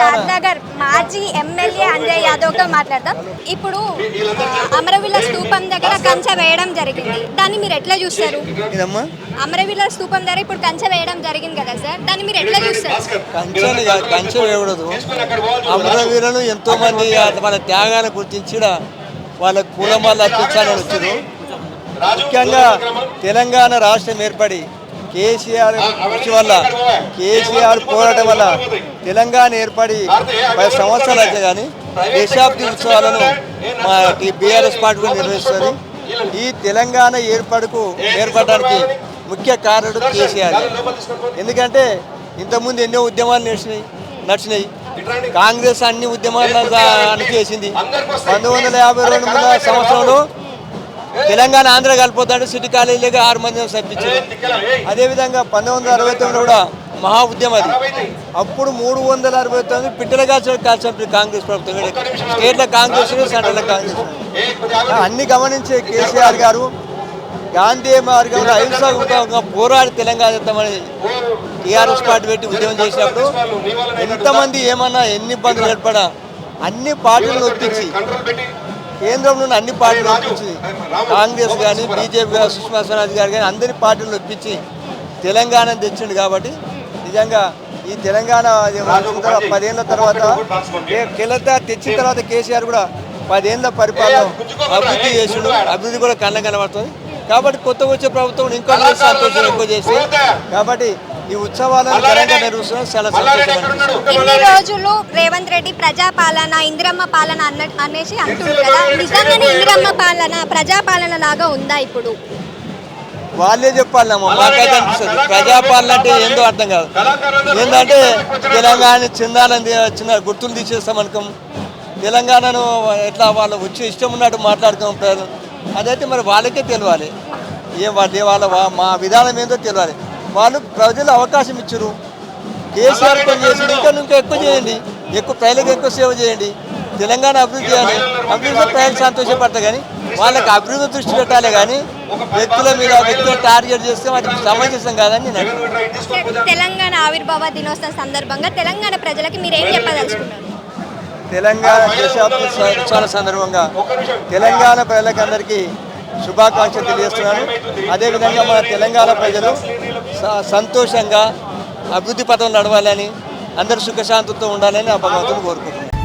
నగర్ మాజీ ఎమ్మెల్యే అంజయ్ యాదవ్తో మాట్లాడదాం. ఇప్పుడు అమరవీల స్తూపం దగ్గర కంచె వేయడం జరిగింది. దాన్ని మీరు ఎట్లా చూస్తారు? అమరవీల స్తూపం దగ్గర ఇప్పుడు కంచె వేయడం జరిగింది కదా సార్. దాన్ని మీరు ఎట్లా చూస్తారు? కాదు, కంచె వేయకూడదు. అమరవీరులను ఎంతో మంది వాళ్ళ త్యాగాన్ని గుర్తించి వాళ్ళ కులం వల్ల అర్పించాలని వచ్చారు ముఖ్యంగా తెలంగాణ రాష్ట్రం ఏర్పడి కేసీఆర్ కృషి వల్ల కేసీఆర్ పోరాటం వల్ల తెలంగాణ ఏర్పడి పది సంవత్సరాలు అయితే కానీ దశాబ్ది ఉత్సవాలను మా బీఆర్ఎస్ పార్టీ కూడా నిర్వహిస్తుంది ఈ తెలంగాణ ఏర్పడకు ఏర్పడడానికి ముఖ్య కారణుడు కేసీఆర్. ఎందుకంటే ఇంతకుముందు ఎన్నో ఉద్యమాలు నడిచినాయి నడిచినాయి. కాంగ్రెస్ అన్ని ఉద్యమాలను అణిచేసింది పంతొమ్మిది వందల యాభై రెండు సంవత్సరంలో తెలంగాణ ఆంధ్ర కలిపోతాడు సిటీ కాలేజీలోకి ఆరు మంది సర్పించారు అదేవిధంగా పంతొమ్మిది వందల అరవై తొమ్మిది కూడా మహా ఉద్యమం అది. అప్పుడు మూడు వందల అరవై తొమ్మిది పిట్టల కాల్చిన కాల్చిన కాంగ్రెస్ ప్రభుత్వం. స్టేట్లో కాంగ్రెస్ సెంట్రల్ కాంగ్రెస్. అన్ని గమనించే కేసీఆర్ గారు గాంధీ మార్గంలో అహింసాత్మకంగా పోరాడి తెలంగాణ ఎత్తామని టీఆర్ఎస్ పార్టీ పెట్టి ఉద్యమం చేసినప్పుడు ఎంతమంది ఏమన్నా ఎన్ని ఇబ్బందులు ఏర్పడా అన్ని పార్టీలను ఒప్పించి కేంద్రంలో ఉన్న అన్ని పార్టీలు ఒప్పించి కాంగ్రెస్ కానీ బీజేపీ కానీ సుష్మా స్వరాజ్ గారు కానీ అందరి పార్టీలను ఒప్పించి తెలంగాణ తెచ్చిండు కాబట్టి నిజంగా ఈ తెలంగాణ వచ్చిన తర్వాత తెలంగాణ తెచ్చిన తర్వాత కేసీఆర్ కూడా పదేళ్ళ పరిపాలన అభివృద్ధి చేసిండు. అభివృద్ధి కూడా కళ్ళ కనబడుతుంది. కాబట్టి కొత్త వచ్చే ప్రభుత్వం ఇంకో సంతోషం ఎక్కువ చేసి కాబట్టి ఈ ఉత్సవాలను ఘనంగా చాలా ఇన్ని రోజులు రేవంత్ రెడ్డి ప్రజాపాలన ఇందిరమ్మ పాలన అన్న అనేసి అంటుండ్రు కదా. నిజంగానే ఇందిరమ్మ పాలన ప్రజాపాలన లాగా ఉందా ఇప్పుడు? వాళ్ళే చెప్పాలమ్మా మాకైతే అనిపిస్తుంది. ప్రజాపాలన అంటే ఏందో అర్థం కాదు. ఏంటంటే తెలంగాణ చిందాలని చిన్న గుర్తులు తీసేస్తాం అనుకోం. తెలంగాణను ఎట్లా వాళ్ళు వచ్చి ఇష్టం ఉన్నట్టు మాట్లాడుకోం ప్రజలు. అదైతే మరి వాళ్ళకే తెలియాలి ఏ వాళ్ళ వాళ్ళ వా- మా విధానం ఏందో తెలియాలి వాళ్ళు ప్రజలు అవకాశం ఇచ్చారు. కేసీఆర్ పని ఇంకా ఇంకా ఎక్కువ చేయండి. ఎక్కువ ప్రజలకు ఎక్కువ సేవ చేయండి. తెలంగాణ అభివృద్ధి చేయాలి అభివృద్ధి ప్రజలు సంతోషపడతారు కానీ వాళ్ళకి అభివృద్ధి దృష్టి పెట్టాలి కానీ వ్యక్తుల మీద వ్యక్తుల టార్గెట్ చేస్తే వాటికి సమంజసం కాదని నేను. తెలంగాణ ఆవిర్భావ దినోత్సవం సందర్భంగా తెలంగాణ ప్రజలకి మీరు ఏం చెప్పదలుచుకున్నారు? తెలంగాణ ఉత్సవాల సందర్భంగా తెలంగాణ ప్రజలకందరికీ శుభాకాంక్షలు తెలియజేస్తున్నాను. అదేవిధంగా మన తెలంగాణ ప్రజలు సంతోషంగా అభివృద్ధి పథం నడవాలని అందరూ సుఖశాంతితో ఉండాలని ఆ భగవంతుని కోరుకుంటున్నాను.